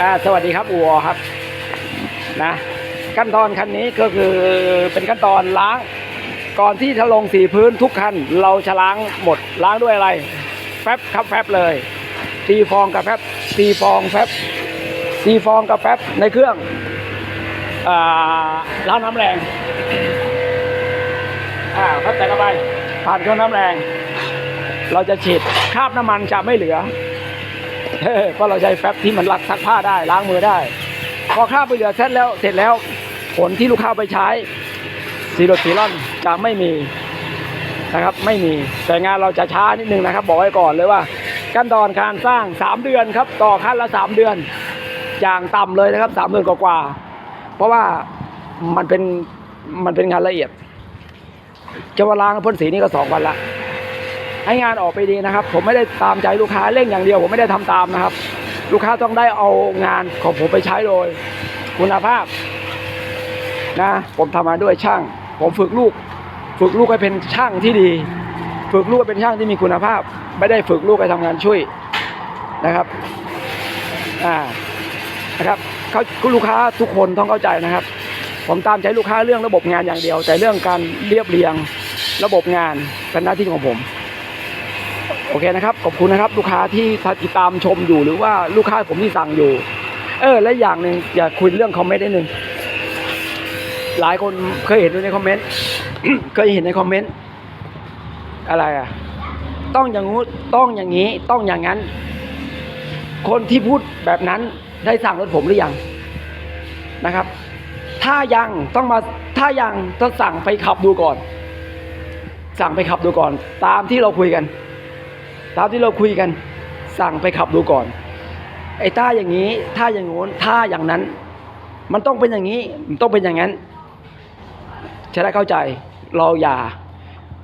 อ่าสวัสดีครับอัวครับนะขั้นตอนคันนี้ก็คือเป็นขั้นตอนล้าง ก่อนที่จะลงสีพื้นทุกคันเราจะล้างหมดล้างด้วยอะไร แฟบครับแฟบเลยตีฟองกับแฟบตีฟองแฟบตีฟองกับแฟบในเครื่องอ่าล้างน้ำแรงอ่าแฟบแต่เข้าไปผ่านเครื่องน้ำแรง เราจะฉีดคราบน้ำมันจะไม่เหลือ เออเพราะเราใช้แฟบที่มันรักซักผ้าได้ล้างมือได้ พอคราบไปเหลือเสร็จแล้วเสร็จแล้ว ผลที่ลูกค้าไปใช้ซีโรซีรอนจะไม่มีนะครับไม่มีแต่งานเราจะช้านิดนึงนะครับ บอกไว้ก่อนเลยว่า ขั้นตอนการสร้าง 3 เดือนครับ ต่อขั้นละ 3 เดือน อย่างต่ำเลยนะครับ 3 เดือนกว่าๆเพราะว่ามันเป็นมันเป็นงานละเอียดจะว่าล้างพ่นสีนี่ก็สองวันละ ให้งานออกไปดีนะครับ ผมไม่ได้ตามใจลูกค้าเร่งอย่างเดียว ผมไม่ได้ทำตามนะครับ ลูกค้าต้องได้เอางานของผมไปใช้โดย คุณภาพนะผมทำมาด้วยช่าง ผมฝึกลูก ฝึกลูกให้เป็นช่างที่ดี ฝึกลูกให้เป็นช่างที่มีคุณภาพ ไม่ได้ฝึกลูกให้ทำงานช่วยนะครับอ่านะครับเขาคุณลูกค้าทุกคนต้องเข้าใจนะครับ ผมตามใจลูกค้าเรื่องระบบงานอย่างเดียว แต่เรื่องการเรียบเรียงระบบงานเป็นหน้าที่ของผม โอเคนะครับ ขอบคุณนะครับ ลูกค้าที่ติดตามชมอยู่หรือว่าลูกค้าผมที่สั่งอยู่ เออ และอย่างหนึ่งอยากคุยเรื่องคอมเมนต์นิดนึงหลายคนเคยเห็นดูในคอมเมนต์เคยเห็นในคอมเมนต์อะไรอะ ต้องอย่างงู้ต้องอย่างนี้ ต้องอย่างนั้น คนที่พูดแบบนั้นได้สั่งรถผมหรือยังนะครับ ถ้ายังต้องมาถ้ายังต้องสั่งไปขับดูก่อน สั่งไปขับดูก่อน ตามที่เราคุยกัน ตามที่เราคุยกันสั่งไปขับดูก่อน ไอ้ท่าอย่างนี้ท่าอย่างโน้นท่าอย่างนั้น มันต้องเป็นอย่างนี้มันต้องเป็นอย่างนั้นจะได้เข้าใจเราอย่า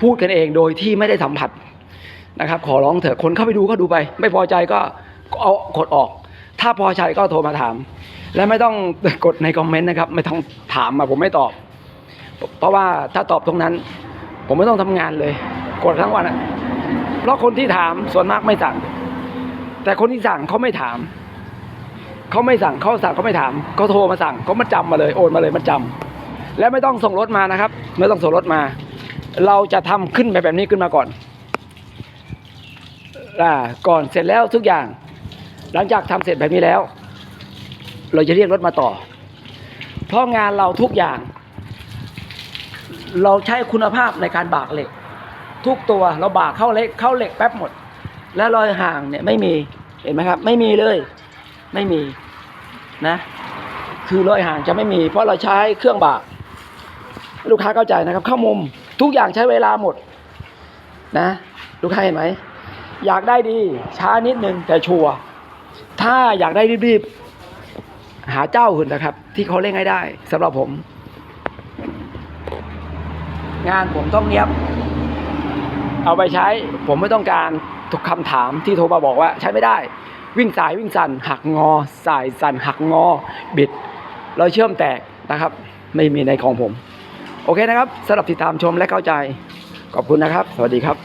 พูดกันเองโดยที่ไม่ได้สัมผัสนะครับ ขอร้องเถอะคนเข้าไปดูก็ดูไป ไม่พอใจก็เอากดออก ถ้าพอใจก็โทรมาถาม และไม่ต้องกดในคอมเมนต์นะครับ ไม่ต้องถามมาผมไม่ตอบ เพราะว่าถ้าตอบตรงนั้น ผมไม่ต้องทำงานเลย กดทั้งวันอะ เพราะคนที่ถามส่วนมากไม่สั่ง แต่คนที่สั่งเขาไม่ถาม เขาไม่สั่งเขาสั่งเขาไม่ถามเขาโทรมาสั่งเขามาจำมาเลยโอนมาเลยมาจำและไม่ต้องส่งรถมานะครับไม่ต้องส่งรถมา เราจะทำขึ้นไปแบบนี้ขึ้นมาก่อนอ่าก่อนเสร็จแล้วทุกอย่าง หลังจากทำเสร็จแบบนี้แล้ว เราจะเรียกรถมาต่อ เพราะงานเราทุกอย่าง เราใช้คุณภาพในการบากเหล็ก ทุกตัวเราบ่าเข้าเล็กเข้าเหล็กแป๊บหมด แล้วรอยห่างเนี่ยไม่มีเห็นไหมครับ ไม่มีเลยไม่มีนะ คือรอยห่างจะไม่มี เพราะเราใช้เครื่องบ่าลูกค้าเข้าใจนะครับ เข้ามุมทุกอย่างใช้เวลาหมดนะ ลูกค้าเห็นไหมอยากได้ดีช้านิดนึงแต่ชัวร์ถ้าอยากได้รีบๆหาเจ้าอื่นนะครับ ที่เขาเร่งให้ได้สำหรับผม งานผมต้องเนี้ยบ เอาไปใช้ ผมไม่ต้องการทุกคำถามที่โทรมาบอกว่าใช้ไม่ได้ วิ่งสายวิ่งสั่นหักงอ สายสั่นหักงอ บิดเราเชื่อมแตกนะครับ ไม่มีในของผม โอเคนะครับสำหรับติดตามชมและเข้าใจ ขอบคุณนะครับ สวัสดีครับ